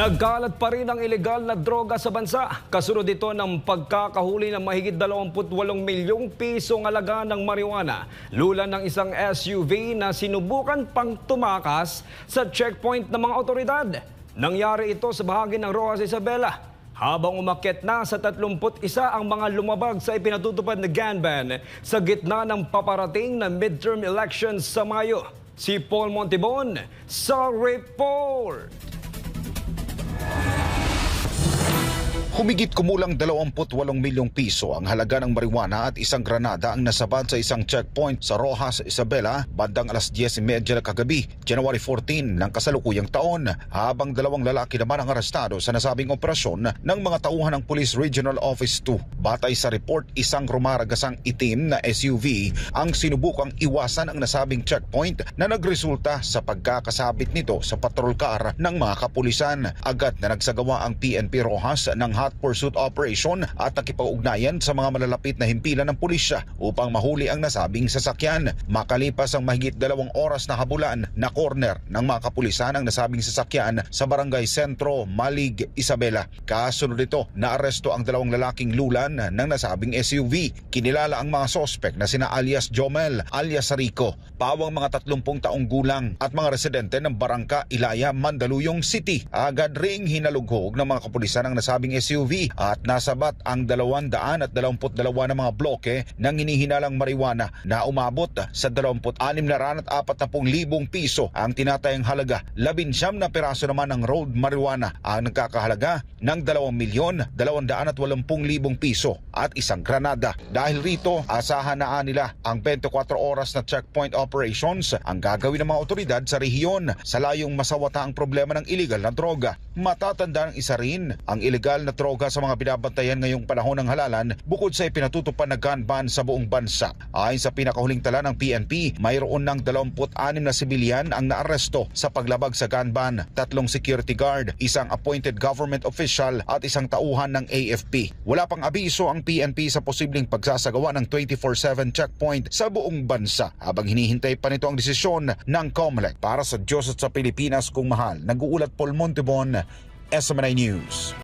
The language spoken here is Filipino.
Nagkalat pa rin ang ilegal na droga sa bansa. Kasunod ito ng pagkakahuli ng mahigit 28 milyong pisong alaga ng marijuana. Lula ng isang SUV na sinubukan pang tumakas sa checkpoint ng mga otoridad. Nangyari ito sa bahagi ng Rojas Isabela. Habang umakyat na sa 31 ang mga lumabag sa ipinatutupad na gun ban sa gitna ng paparating na midterm elections sa Mayo. Si Paul Montibon sa report. Humigit kumulang 28 milyong piso ang halaga ng marijuana at isang granada ang nasabad sa isang checkpoint sa Rojas, Isabela bandang alas 10.30 na kagabi, January 14 ng kasalukuyang taon. Habang dalawang lalaki naman ang arestado sa nasabing operasyon ng mga tauhan ng Police Regional Office 2. Batay sa report, isang rumaragasang itim na SUV ang sinubukang iwasan ang nasabing checkpoint na nagresulta sa pagkakasabit nito sa patrol car ng mga kapulisan. Agad na nagsagawa ang PNP Rojas ng hot pursuit operation at nakipag-ugnayan sa mga malalapit na himpilan ng pulisya upang mahuli ang nasabing sasakyan. Makalipas ang mahigit dalawang oras na habulan na corner ng mga kapulisan ang nasabing sasakyan sa barangay Sentro, Malig, Isabela. Kasunod nito, naaresto ang dalawang lalaking lulan ng nasabing SUV. Kinilala ang mga sospek na sina alias Jomel, alias Rico, pawang mga 30 taong gulang at mga residente ng Barangka, Ilaya, Mandaluyong City. Agad ring hinalughog ng mga kapulisan ang nasabing SUV at nasabat ang 222 na mga bloke ng hinihinalang marijuana na umabot sa 26,440,000 piso ang tinatayang halaga. 19 na piraso naman ng road marijuana ang nagkakahalaga ng 2 milyon 280,000 piso at isang granada. Dahil rito, asahan na nila ang 24 oras na checkpoint operations ang gagawin ng mga otoridad sa rehiyon sa layong masawata ang problema ng illegal na droga. Matatanda ng isa rin ang illegal na droga sa mga binabantayan ngayong panahon ng halalan bukod sa ipinatutupad na gun ban sa buong bansa. Ayon sa pinakahuling tala ng PNP, mayroon ng 26 na sibilyan ang naaresto sa paglabag sa gun ban, tatlong security guard, isang appointed government official at isang tauhan ng AFP. Wala pang abiso ang PNP sa posibleng pagsasagawa ng 24-7 checkpoint sa buong bansa habang hinihintay pa nito ang desisyon ng COMELEC para sa Diyos at sa Pilipinas kung mahal. Nag-uulat Paul Montebon, SMNI News.